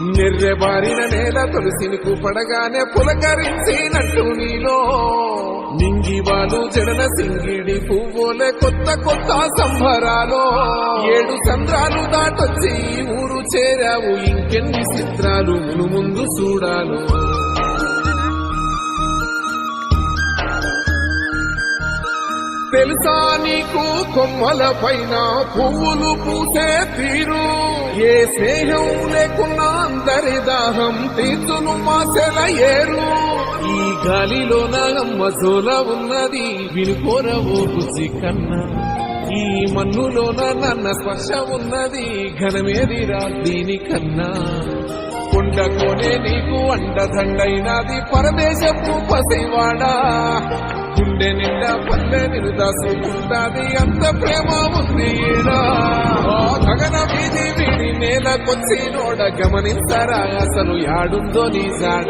నిర్రెబారిన నేల తులసిని కూపడగానే పులకరించినట్టు నీలో. నింగివాలు జడన సింగిడి పువ్వులే కొత్త కొత్త సంబరాలో. ఏడు సంద్రాలు దాటొచ్చి ఊరు చేరావు ఇంకెన్ని చిత్రాలు మును ముందు చూడాలు. తెలుసా నీకు కొమ్మల పైన పువ్వులు పూసే తీరు? ఏ స్నేహం లేకున్నా అందరి దాహం తీర్చును మాసెల ఏరు ఈ గాలిలో నాగమ్మ జోల ఉన్నది వినుకోరవో బుజ్జి కన్నా. ఈ మన్నులోన నన్న స్పర్శ ఉన్నది ఘనమేదిరా దీనికన్నా కొండ కోనే నీకు అండదండైనది పరదేశపు పసివాడా. గుండె నిండా పల్లె నిరుదాసుకుంటాది అంత ప్రేమ ఉంది ఈడా. ఆ గగన వీధి వీడి నేలకొచ్చి నోడ గమనించరా అసలు యాడుందో నీ జాడ